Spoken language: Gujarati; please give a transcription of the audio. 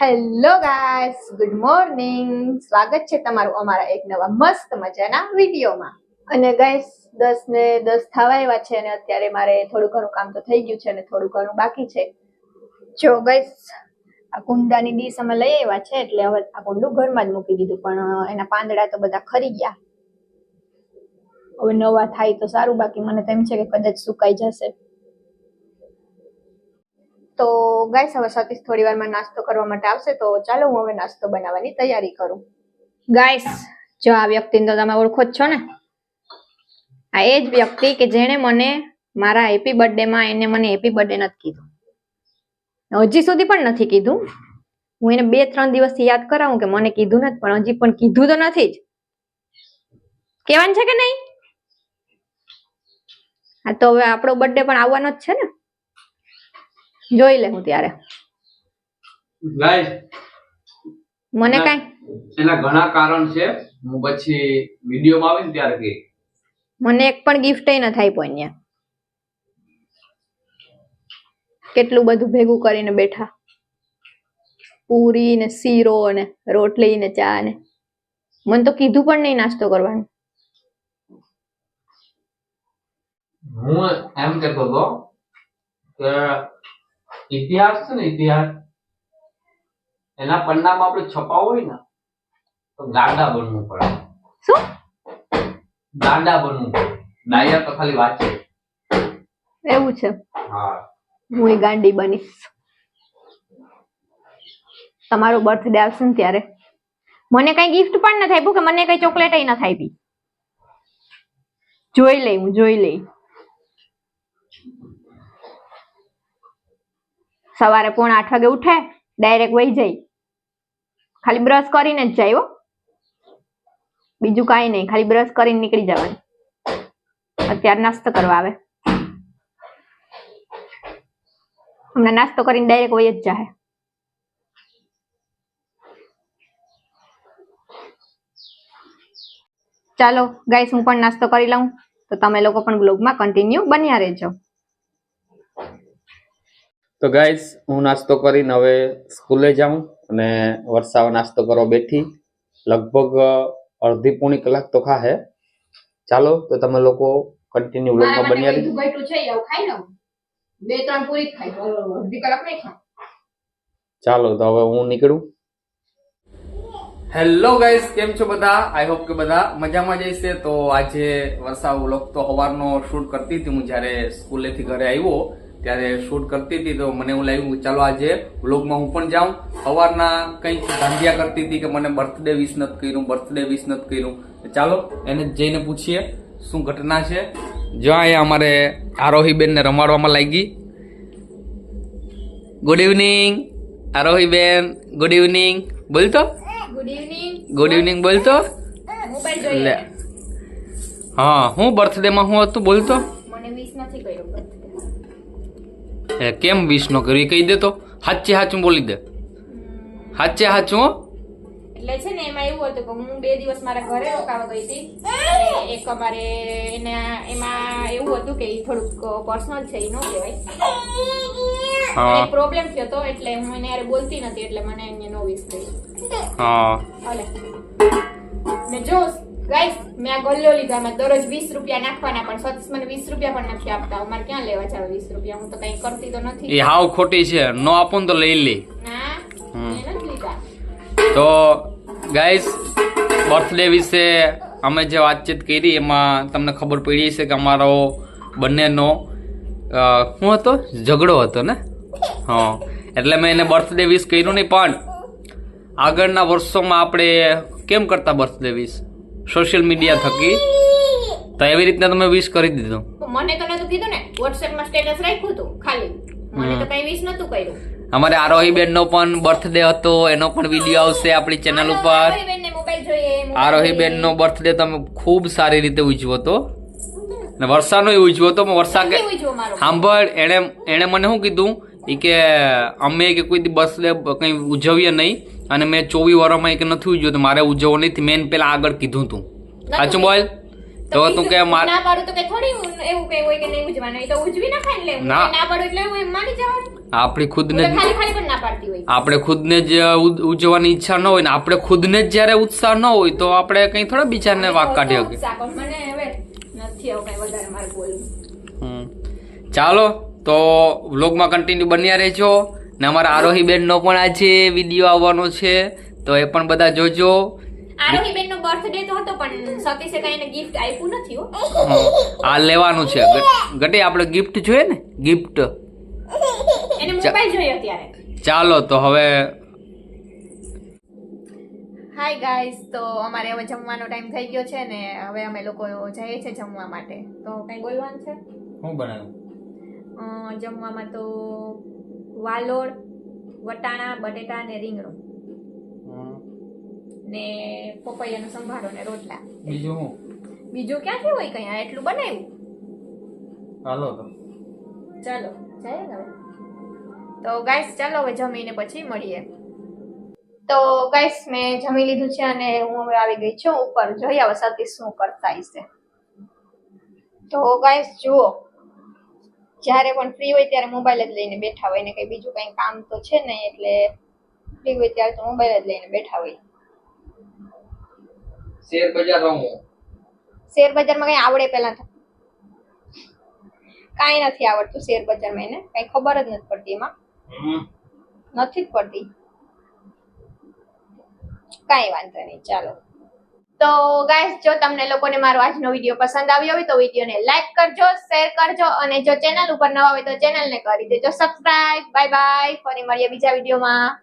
Hello guys, good morning. સ્વાગત છે તમારું અમારા એક નવા મસ્ત મજાના વિડીયોમાં. અને ગાઈસ, દસ ને દસ થવા આવ્યા છે અને અત્યારે મારે થોડું ઘણું કામ તો થઈ ગયું છે અને થોડું ઘણું બાકી છે. જો ગાઈસ, આ કુંડાની ડીશ અમે લઈ આવ્યા છે એટલે હવે આ કુંડું ઘરમાં જ મૂકી દીધું, પણ એના પાંદડા તો બધા ખરી ગયા. હવે નવા થાય તો સારું, બાકી મને તો એમ છે કે કદાચ સુકાઈ જશે. તો ગાઈસ હવે સતીશ થોડી વારમાં નાસ્તો કરવા માટે આવશે, તો ચાલો હું હવે નાસ્તો બનાવવાની તૈયારી કરું. ગાઈસ જો આ વ્યક્તિને તો તમે ઓળખો જ છો ને? આ એ જ વ્યક્તિ કે જેણે મને મારા હેપી બર્થડે માં એને મને હેપી બર્થડે નથી કીધું. હજી સુધી પણ નથી કીધું. હું એને બે ત્રણ દિવસથી યાદ કરાવું કે મને કીધું નથી, પણ હજી પણ કીધું તો નથી જ. કહેવાનું છે કે નહીં? હા તો હવે આપણો બર્થડે પણ આવવાનો જ છે ને? જોઈ લે હું ત્યારે. મને કઈ? એના ઘણા કારણ છે. હું પછી વિડીયોમાં આવે ને ત્યારે કે મને એક પણ ગિફ્ટ ન થાય પણ કેટલું બધું ભેગું કરીને બેઠા. પૂરી ને શીરો ને રોટલી ને ચા ને. મને તો કીધું પણ નહીં નાસ્તો કરવાનું. હું એમ કહેતો હતો કે ઇતિહાસ છે ને ઇતિહાસ. એના પન્નામાં આપણે છપાવ હોય ને તો ગાંડા બનવું પડે. શું? ગાંડા બનવું પડે. ડાયા તો ખાલી વાંચે. એવું છે. હા. હું એ ગાંડી બનીશ. તમારો બર્થડે આવશે ને ત્યારે. મને કઈ ગિફ્ટ પણ નથી આપ્યું કે મને કઈ ચોકલેટ નથી આપી. જોઈ લઈ હું જોઈ લઈ. સવારે પોણા આઠ વાગે ઉઠે ડાયરેક્ટ વહી જાય. ખાલી બ્રશ કરીને જ જાય બીજું કાંઈ નહીં, ખાલી બ્રશ કરીને નીકળી જવાનું. અત્યારે નાસ્તો કરવા આવે. હમણાં નાસ્તો કરીને ડાયરેક્ટ વહી જ જાય ચાલો ગાઈસ હું પણ નાસ્તો કરી લઉં. તો તમે લોકો પણ બ્લોગમાં કન્ટિન્યુ બન્યા રહેજો. તો ગાઈઝ હું નાસ્તો કરીને હવે સ્કૂલે જાઉં અને વર્ષાઓ નાસ્તો કરવા બેઠી. લગભગ અડધી પોણી કલાક તો ખાહે. ચાલો તો તમે લોકો કન્ટિન્યુ વ્લોગમાં બન્યા રહી. બે ત્રણ પૂરી ખાઈ અડધી કલાક નહીં ખાય ચાલો તો હવે હું નીકળું. હેલો ગાઈઝ કેમ છો બધા? આઈ હોપ કે બધા મજામાં જઈશે તો આજે વરસાદ વ્લોગ તો સવારનો શૂટ કરતી હતી હું જ્યારે સ્કૂલેથી ઘરે આવ્યો. ત્યારે શૂટ કરતી હતી તો મને એવું લાગ્યું ચાલો આજે વ્લોગમાં હું પણ જાઉં. સવારના કંઈક ધાંધિયા કરતી હતી કે મને બર્થડે વિશ નથી કર્યું બર્થડે વિશ નથી કર્યું. ચાલો એને જઈને પૂછીએ શું ઘટના છે. જ્યાં એ અમારે આરોહીબેનને રમાડવામાં લાગી. Good evening Arohiben good evening બોલતો? ગુડ ઇવનિંગ ગુડ ઇવનિંગ બોલતો? લે. હા હું બર્થડેમાં હું હતું? બોલતો? મને વિશ નથી કર્યો. એ કેમ વિશ નો કર્યું? એ કહી દે તો. હાચે હાચું બોલી દે. હાચે હાચું એટલે છે ને એમાં એવું હતું કે હું બે દિવસ મારા ઘરે રોકાવા ગઈ હતી. એક અમારે એને એમાં એવું હતું કે ઈ થોડુંક પર્સનલ છે ઈ ન કહેવાય. એક પ્રોબ્લેમ થયો તો એટલે હું એને યારે બોલતી નથી એટલે મને એને નો વિશ થઈ. હા. ભલે ને જો ગાઈસ મેં આ ગલ્લો લીધો. આમાં દરરોજ વીસ રૂપિયા નાખવાના પણ સતીશ મને વીસ રૂપિયા પણ નથી આપતા. અમારે ક્યાં લેવા જાવ વીસ રૂપિયા? હું તો કઈ કરતી તો નથી. એ હાવ ખોટી છે. નો આપો તો લઈ લે. તો ગાઈસ બર્થડે વિશે અમે જે વાતચીત કરી એમાં તમને ખબર પડી છે કે અમારો બંનેનો શું હતો? ઝઘડો હતો ને? હા. એટલે મેં એને બર્થડે વિશ કર્યું નહીં પણ આગળના વર્ષોમાં આપણે કેમ કરતા બર્થડે વિશ સોશિયલ મીડિયા થકી. તો એવી રીતના તમે વિશ કરી દીધું. મને તો નતું કીધું ને વોટ્સએપમાં સ્ટેટસ રાખ્યું હતું ખાલી. મને તો કઈ વિશ નતું કર્યું. અમારે આરોહી બેનનો પણ બર્થડે હતો એનો પણ વીડિયો આવશે આપણી ચેનલ ઉપર. આરોહી જોઈએ. બેનનો બર્થડે તમે ખૂબ સારી રીતે ઉજવો હતો ને વર્ષાનો ઉજવો હતો વર્ષા કે? સાંભળ એણે એણે મને શું કીધું? ઈ કે અમે કે કોઈ બર્થડે કંઈ ઉજવીએ નહીં અને મેં ચોવીસ વર્ષમાં એક નથી ઉજવ્યું તો મારે ઉજવવો નહીં. મેં પેલા આગળ કીધું તું. સાચું બોલ? તો તું કે મારે ના પાડું તો કઈ થોડી એવું કઈ હોય કે નહીં ઉજવાનું એ તો ઉજવી નખાય ને લે ના. પાડું એટલે હું એમ માની જવાનું. આપણી ખુદને જ ખાલી ખાલી પણ ના પાડતી હોય. આપણે ખુદને જ ઉજવવાની ઈચ્છા ન હોય ને આપણે ખુદને જ જ્યારે ઉત્સાહ ન હોય તો આપણે કઈ થોડા બીજાને વાક કાઢી શકીએ. મને હવે નથી આવું કઈ વધારે મારે બોલવું. ચાલો. તો વ્લોગમાં કન્ટિન્યુ બન્યા રહેજો. ને અમારા આરોહી બેનનો પણ આજે વીડિયો આવવાનો છે. તો એ પણ બધા જોજો. આરોહી બેનનો બર્થડે તો હતો પણ સતીશે કઈ એને ગિફ્ટ આપ્યું નથી હો. આ લેવાનું છે. ગટે આપણે ગિફ્ટ જોઈએ ને? ગિફ્ટ એને મોબાઈલ જોઈએ અત્યારે. ચાલો તો હવે હાય ગાઈસ તો અમારે હવે જમવાનો ટાઈમ થઈ ગયો છે ને હવે અમે લોકો જઈએ છીએ જમવા માટે. તો કઈ બોલવાનું છે? હું બનાવ્યું અ, જમવામાં તો વાલોળ વટાણા બટેટા ને રીંગણું. ને પપૈયાનો સંભારો ને રોટલા. બીજું હું? બીજું ક્યાંથી હોય કઈ? એટલું બનાવ્યું? હાલો તો. ચાલો જાય ને તો ગાઈસ ચાલો હવે જમીને પછી મળીએ. તો ગાઈસ મેં જમી લીધું છે અને હું હવે આવી ગઈ છું ઉપર. જોઈએ હવે સતીશ શું કરતા હશે. તો ગાઈસ જુઓ. જ્યારે પણ ફ્રી હોય ત્યારે મોબાઈલ જ લઈને બેઠા હોય ને કઈ બીજું કઈ કામ તો છે નહીં એટલે ફ્રી હોય ત્યારે તો મોબાઈલ જ લઈને બેઠા હોય. શેર બજાર રમવું? શેર બજારમાં કઈ આવડે પેલા તો? કાંઈ નથી આવડતું શેર બજારમાં એને. કઈ ખબર જ નથી પડતી એમાં. નથી જ પડતી. કાંઈ વાંધો નહીં ચાલો. તો ગાઈસ જો તમને લોકોને મારો આજનો વીડિયો પસંદ આવ્યો હોય તો વિડીયોને લાઈક કરજો શેર કરજો અને જો ચેનલ ઉપર નવા હોય તો ચેનલને કરી દેજો. સબસ્ક્રાઇબ બાય બાય ફરી મળીએ બીજા વિડીયોમાં